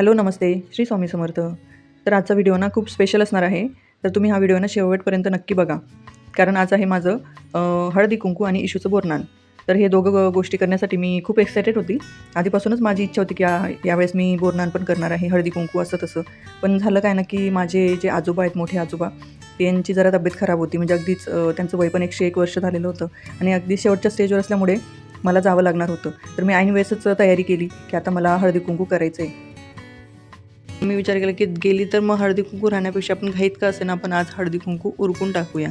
Hello नमस्ते. श्री स्वामी समर्थ. तर आजचा video ना खूप स्पेशल असणार आहे. तर तुम्ही हा व्हिडिओ ना शेवटपर्यंत नक्की बघा. कारण आज आहे माझं हळदी कुंकू आणि इशूचं बोरनान तर हे दोघं गोष्टी करण्यासाठी मी खूप एक्सायटेड होती. आधीपासूनच माझी इच्छा होती की या- यावेळेस मी बोरनान पण करणार आहे. हळदी कुंकू असं तसं. पण झालं काय ना की माझे जे आजोबा आहेत मोठे आजोबा त्यांची जरा तब्येत खराब होती. म्हणजे अगदीच त्यांचं वय पण एकशे एक वर्ष झालेलं होतं. आणि अगदी शेवटच्या स्टेजवर असल्यामुळे मला जावं लागणार होतं. तर मी ऐन वेळेसच तयारी केली की आता मला हळदी कुंकू करायचं आहे मी विचार केला की गेली तर मग हळदी कुंकू राहण्यापेक्षा आपण घाईत का असे ना आपण आज हळदी कुंकू उरकून टाकूया.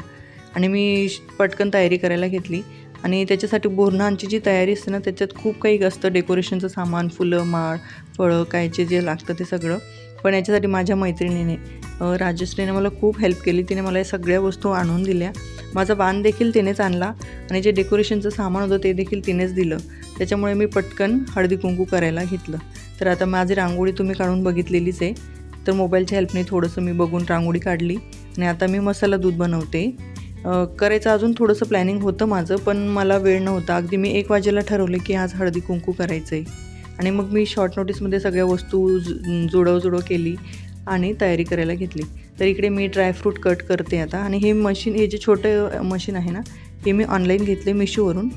आणि मी पटकन तयारी करायला घेतली. आणि त्याच्यासाठी बोरणांची जी तयारी असते ना त्याच्यात खूप काही असतं. डेकोरेशनचं सामान फुलं माळ फळं कायचे जे लागतं ते सगळं. पण याच्यासाठी माझ्या मैत्रिणीने राजश्रीने मला खूप हेल्प केली. तिने मला या सगळ्या वस्तू आणून दिल्या. माझा वाण देखील तिनेच आणला. आणि जे डेकोरेशनचं सामान होतं ते देखील तिनेच दिलं. त्याच्यामुळे मी पटकन हळदी कुंकू करायला घेतलं. तर आता माझी रांगोळी तुम्ही काढून बघितलेलीच आहे. तर मोबाईलच्या हेल्पने थोडंसं मी बघून रांगोळी काढली. आणि आता मी मसाला दूध बनवते. करायचं अजून थोडंसं प्लॅनिंग होतं माझं पण मला वेळ नव्हता. अगदी मी एक वाजेला ठरवलं की आज हळदी कुंकू करायचं आहे आणि मग मी शॉर्ट नोटीसमध्ये सगळ्या वस्तू जु- केली आणि तयारी करायला घेतली. तर इकडे मी ड्रायफ्रूट कट करते आता. आणि हे मशीन हे जे छोटं मशीन आहे ना हे मी ऑनलाईन घेतले मिशोवरून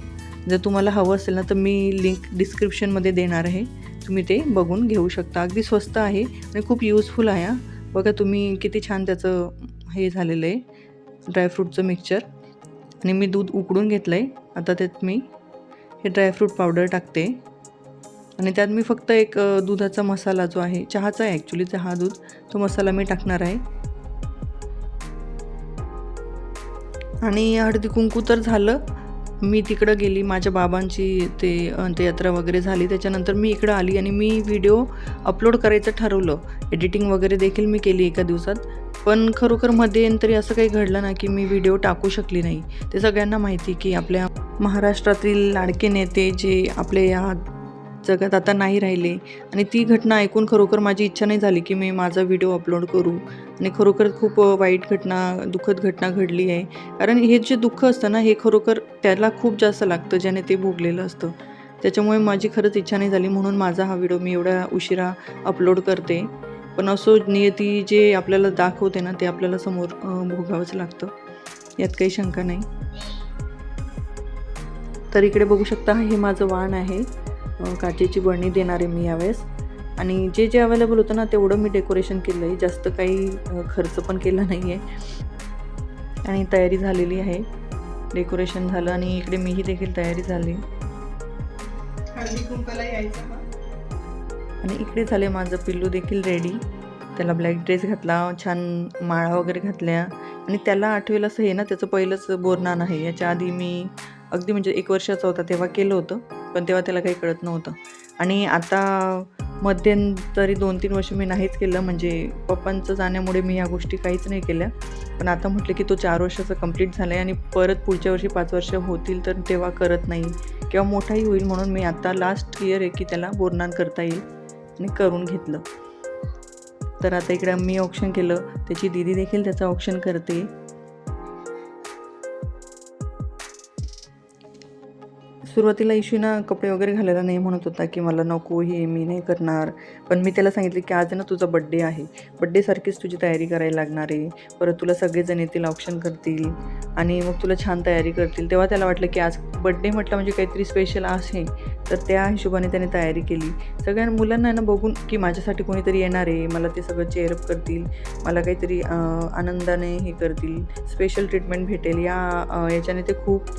जर तुम्हाला हवं असेल ना तर मी लिंक डिस्क्रिप्शनमध्ये देणार आहे. तुम्ही ते बघून घेऊ शकता. अगदी स्वस्त आहे आणि खूप यूजफुल आहे हा. बघा तुम्ही किती छान त्याचं हे झालेलं आहे ड्रायफ्रूटचं मिक्सचर आणि मी दूध उकडून घेतलं आहे आता त्यात मी हे ड्रायफ्रूट पावडर टाकते. आणि त्यात मी फक्त एक दुधाचा मसाला जो आहे चहाचा आहे ॲक्च्युली चहा दूध तो मसाला मी टाकणार आहे. आणि हळदी कुंकू तर झालं. मी तिकडं गेली माझ्या बाबांची ते अंत्ययात्रा वगैरे झाली. त्याच्यानंतर मी इकडं आली आणि मी व्हिडिओ अपलोड करायचं ठरवलं. एडिटिंग वगैरे देखील मी केली एका दिवसात. पण खरोखर मध्यंतरी असं काही घडलं ना की मी व्हिडिओ टाकू शकली नाही. ते सगळ्यांना माहिती की आपल्या महाराष्ट्रातील लाडके नेते जे आपल्या या जगात आता नाही राहिले. आणि ती घटना ऐकून खरोखर माझी इच्छा नाही झाली की मी माझा व्हिडिओ अपलोड करू. आणि खरोखर खूप वाईट घटना दुःखद घटना घडली आहे. कारण हे जे दुःख असतं ना हे खरोखर त्याला खूप जास्त लागतं ज्याने ते भोगलेलं असतं. त्याच्यामुळे माझी खरंच इच्छा नाही झाली म्हणून माझा हा व्हिडिओ मी एवढ्या उशिरा अपलोड करते. पण असो नियती जे आपल्याला दाखवते ना ते आपल्याला समोर भोगावंच लागतं. यात काही शंका नाही. तर इकडे बघू शकता हे माझं वाण आहे. काचेची बरणी देणार आहे मी यावेळेस. आणि जे जे अवेलेबल होतं ना तेवढं मी डेकोरेशन केलं आहे जास्त काही खर्च पण केला नाही आहे आणि तयारी झालेली आहे. डेकोरेशन झालं आणि इकडे मीही देखील तयारी झाली. आणि इकडे झाले माझं पिल्लू देखील रेडी त्याला ब्लॅक ड्रेस घातला छान माळा वगैरे घातल्या. आणि त्याला आठवेल असं हे ना त्याचं पहिलंच बोरनान आहे. याच्या आधी मी अगदी म्हणजे एक वर्षाचा होता तेव्हा केलं होतं. पण तेव्हा त्याला काही कळत नव्हतं. आणि आता मध्यंतरी दोन तीन वर्ष मी नाहीच केलं म्हणजे पप्पांचं जाण्यामुळे मी ह्या गोष्टी काहीच नाही केल्या. पण आता म्हटलं की तो चार वर्षाचा कंप्लीट झाला आहे आणि परत पुढच्या वर्षी पाच वर्ष होतील तर तेव्हा करत नाही. किंवा मोठाही होईल म्हणून मी आता लास्ट इयर आहे की त्याला बोरनान करता येईल आणि करून घेतलं. तर आता इकडे मी ऑप्शन केलं त्याची दिदी देखील त्याचं ऑप्शन करते. सुरुवातीला इशूना कपडे वगैरे घालायला नाही म्हणत होता की मला नको हे मी नाही करणार. पण मी त्याला सांगितलं की आज ना तुझा बड्डे आहे. बड्डेसारखीच तुझी तयारी करायला लागणार आहे. परत तुला सगळेजण येतील ऑप्शन करतील आणि मग तुला छान तयारी करतील. तेव्हा त्याला वाटलं की आज बड्डे म्हटलं म्हणजे काहीतरी स्पेशल आहे. तर त्या हिशोबाने त्याने तयारी केली. सगळ्या मुलांना ना बघून की माझ्यासाठी कोणीतरी येणार आहे. मला ते सगळं चेअरअप करतील. मला काहीतरी आनंदाने हे करतील. स्पेशल ट्रीटमेंट भेटेल. या याच्याने ते खूप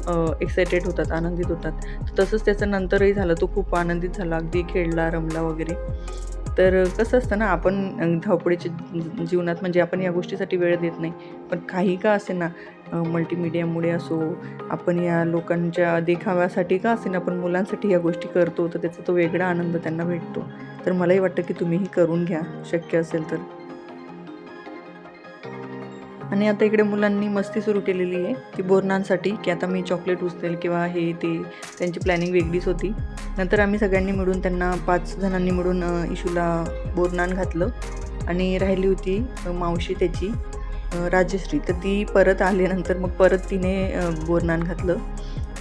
एक्सायटेड होतात आनंदित होतात. तसंच त्याचं नंतरही झालं. तो खूप आनंदित झाला अगदी खेळला रमला वगैरे. तर कसं असतं ना आपण धावपळीच्या जीवनात म्हणजे आपण या गोष्टीसाठी वेळ देत नाही. पण काही का असे ना मल्टीमिडियामुळे असो आपण या लोकांच्या देखाव्यासाठी का असे ना आपण मुलांसाठी या गोष्टी करतो तर त्याचा तो वेगळा आनंद त्यांना भेटतो. तर मलाही वाटतं की तुम्हीही करून घ्या. शक्य असेल तर. आणि आता इकडे मुलांनी मस्ती सुरू केलेली आहे ती बोरणांसाठी की आता मी चॉकलेट उचलेल किंवा हे ते त्यांची प्लॅनिंग वेगळीच होती. नंतर आम्ही सगळ्यांनी मिळून त्यांना पाच जणांनी मिळून इशूला बोरनान घातलं आणि राहिली होती मावशी त्याची राजश्री. तर ती परत आल्यानंतर मग परत तिने बोरनान घातलं.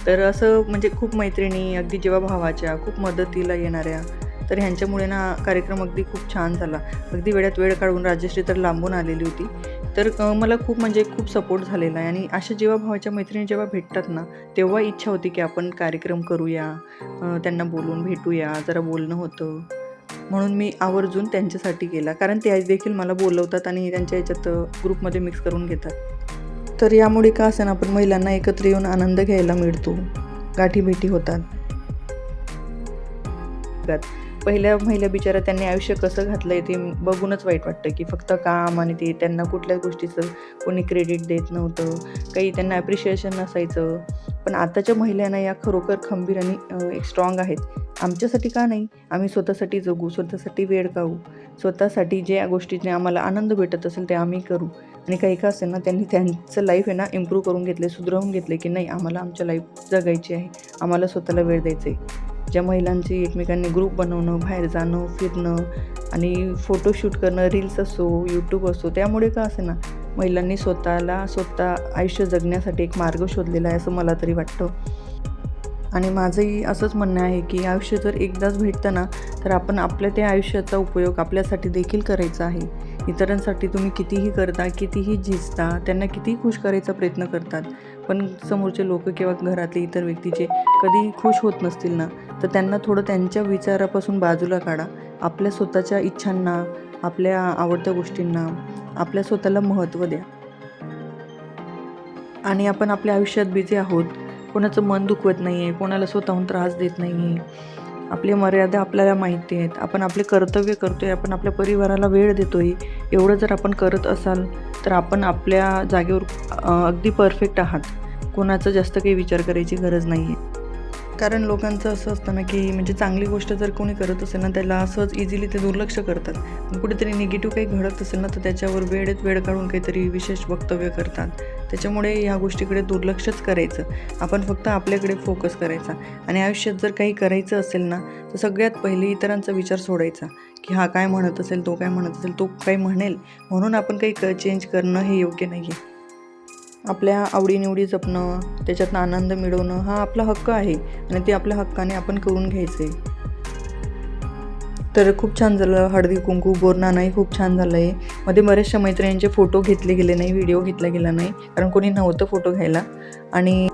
तर असं म्हणजे खूप मैत्रिणी अगदी जेव्हा भावाच्या खूप मदतीला येणाऱ्या तर ह्यांच्यामुळे ना कार्यक्रम अगदी खूप छान झाला. अगदी वेळात वेळ काढून राजश्री तर लांबून आलेली होती. तर मला खूप म्हणजे खूप सपोर्ट झालेला आहे आणि अशा जेव्हा भावाच्या मैत्रिणी जेव्हा भेटतात ना तेव्हा इच्छा होती की आपण कार्यक्रम करूया त्यांना बोलून भेटूया जरा बोलणं होतं. म्हणून मी आवर्जून त्यांच्यासाठी गेला कारण ते देखील मला बोलवतात आणि त्यांच्या याच्यात ग्रुपमध्ये मिक्स करून घेतात. तर यामुळे का असं ना आपण महिलांना एकत्र येऊन आनंद घ्यायला मिळतो. गाठी भेटी होतात. पहिल्या महिला बिचारा त्यांनी आयुष्य कसं घातलं आहे ते बघूनच वाईट वाटतं की फक्त काम आणि ते त्यांना कुठल्याच गोष्टीचं कोणी क्रेडिट देत नव्हतं. काही त्यांना ॲप्रिशिएशन नसायचं. पण आताच्या महिलांना या खरोखर खंबीर आणि एक स्ट्रॉंग आहेत. आमच्यासाठी का नाही? आम्ही स्वतःसाठी जगू स्वतःसाठी वेळ काढू. स्वतःसाठी जे गोष्टीने आम्हाला आनंद भेटत असेल ते आम्ही करू. आणि काही का असेल ना त्यांनी त्यांचं लाईफ आहे ना इम्प्रूव्ह करून घेतले सुधारवून घेतले की नाही आम्हाला आमच्या लाईफ जगायची आहे. आम्हाला स्वतःला वेळ द्यायचा आहे ज्या महिलांची एकमेकांनी ग्रुप बनवणं बाहेर जाणं फिरणं आणि फोटोशूट करणं रील्स असो यूट्यूब असो त्यामुळे का असे ना महिलांनी स्वतःला स्वतः आयुष्य जगण्यासाठी एक मार्ग शोधलेला आहे असं मला तरी वाटतं. आणि माझंही असंच म्हणणं आहे की आयुष्य जर एकदाच भेटतं ना तर आपण आपल्या त्या आयुष्याचा उपयोग आपल्यासाठी देखील करायचा आहे. इतरांसाठी तुम्ही कितीही करता कितीही झिजता त्यांना कितीही खुश करायचा प्रयत्न करतात. पण समोरचे लोक किंवा घरातले इतर व्यक्तीचे कधीही कधी खुश होत नसतील ना. तर त्यांना थोडं त्यांच्या विचारापासून बाजूला काढा. आपल्या स्वतःच्या इच्छांना आपल्या आवडत्या गोष्टींना आपल्या स्वतःला महत्त्व द्या. आणि आपण आपल्या आयुष्यात बिझी आहोत. कोणाचं मन दुखवत नाही आहे कोणाला स्वतःहून त्रास देत नाही आहे आपल्या मर्यादा आपल्याला माहिती आहेत. आपण आपले कर्तव्य करतो आहे आपण आपल्या परिवाराला वेळ देतो आहे एवढं जर आपण करत असाल तर आपण आपल्या जागेवर अगदी परफेक्ट आहात. कोणाचा जास्त काही विचार करायची गरज नाही आहे कारण लोकांचं असं असतं ना की म्हणजे चांगली गोष्ट जर कोणी करत असेल ना त्याला असंच इझिली ते दुर्लक्ष करतात. कुठेतरी निगेटिव्ह काही घडत असेल ना तर त्याच्यावर वेळेत वेळ काढून काहीतरी विशेष वक्तव्य करतात. त्याच्यामुळे ह्या गोष्टीकडे दुर्लक्षच करायचं. आपण फक्त आपल्याकडे फोकस करायचा. आणि आयुष्यात जर काही करायचं असेल ना तर सगळ्यात पहिले इतरांचा विचार सोडायचा. की हा काय म्हणत असेल तो काय म्हणत असेल तो काय म्हणेल. म्हणून आपण काही क चेंज करणं हे योग्य नाही आहे आपल्या आवडीनिवडी जपणं त्याच्यातनं आनंद मिळवणं हा आपला हक्क आहे आणि ते आपल्या हक्काने आपण करून घ्यायचं. आहे तर खूप छान झालं हळदी कुंकू बोरनानाही खूप छान झालं आहे मध्ये बऱ्याचशा मैत्रिणींचे फोटो घेतले गेले नाही व्हिडिओ घेतला गेला नाही कारण कोणी नव्हतं फोटो घ्यायला. आणि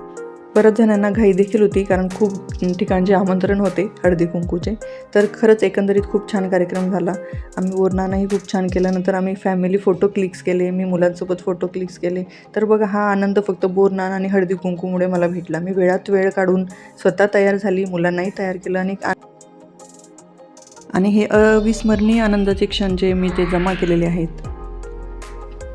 बऱ्याच जणांना घाई देखील होती कारण खूप ठिकाणचे आमंत्रण होते हळदी कुंकूचे तर खरंच एकंदरीत खूप छान कार्यक्रम झाला. आम्ही बोरनानाही खूप छान केल्यानंतर आम्ही फॅमिली फोटो क्लिक्स केले मी मुलांसोबत फोटो क्लिक्स केले. तर बघा हा आनंद फक्त बोरनान आणि हळदी कुंकूमुळे मला भेटला. मी वेळात वेळ काढून स्वतः तयार झाली मुलांनाही तयार केलं आणि आणि हे अविस्मरणीय आनंदाचे क्षण जे मी ते जमा केलेले आहेत.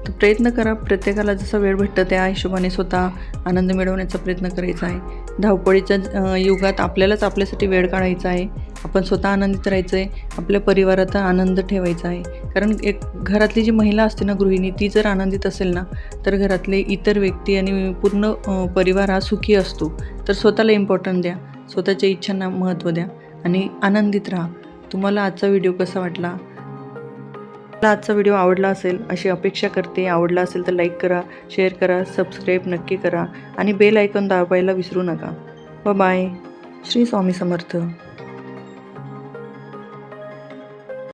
तर प्रयत्न करा. प्रत्येकाला जसा वेळ भेटतं त्या हिशोबाने स्वतः आनंद मिळवण्याचा प्रयत्न करायचा आहे. धावपळीच्या युगात आपल्यालाच आपल्यासाठी वेळ काढायचा आहे. आपण स्वतः आनंदित राहायचं आहे आपल्या परिवाराचा आनंद ठेवायचा आहे. कारण एक घरातली जी महिला असते ना गृहिणी ती जर आनंदित असेल ना तर घरातले इतर व्यक्ती आणि पूर्ण परिवार हा सुखी असतो. तर स्वतःला इम्पॉर्टंट द्या. स्वतःच्या इच्छांना महत्त्व द्या. आणि आनंदित राहा. तुम्हाला आजचा व्हिडिओ कसा वाटला? मला आजचा व्हिडिओ आवडला असेल अशी अपेक्षा करते. आवडला असेल तर लाईक करा शेअर करा सबस्क्राईब नक्की करा आणि बेल ऐकून दाबायला विसरू नका. व बाय श्री स्वामी समर्थ.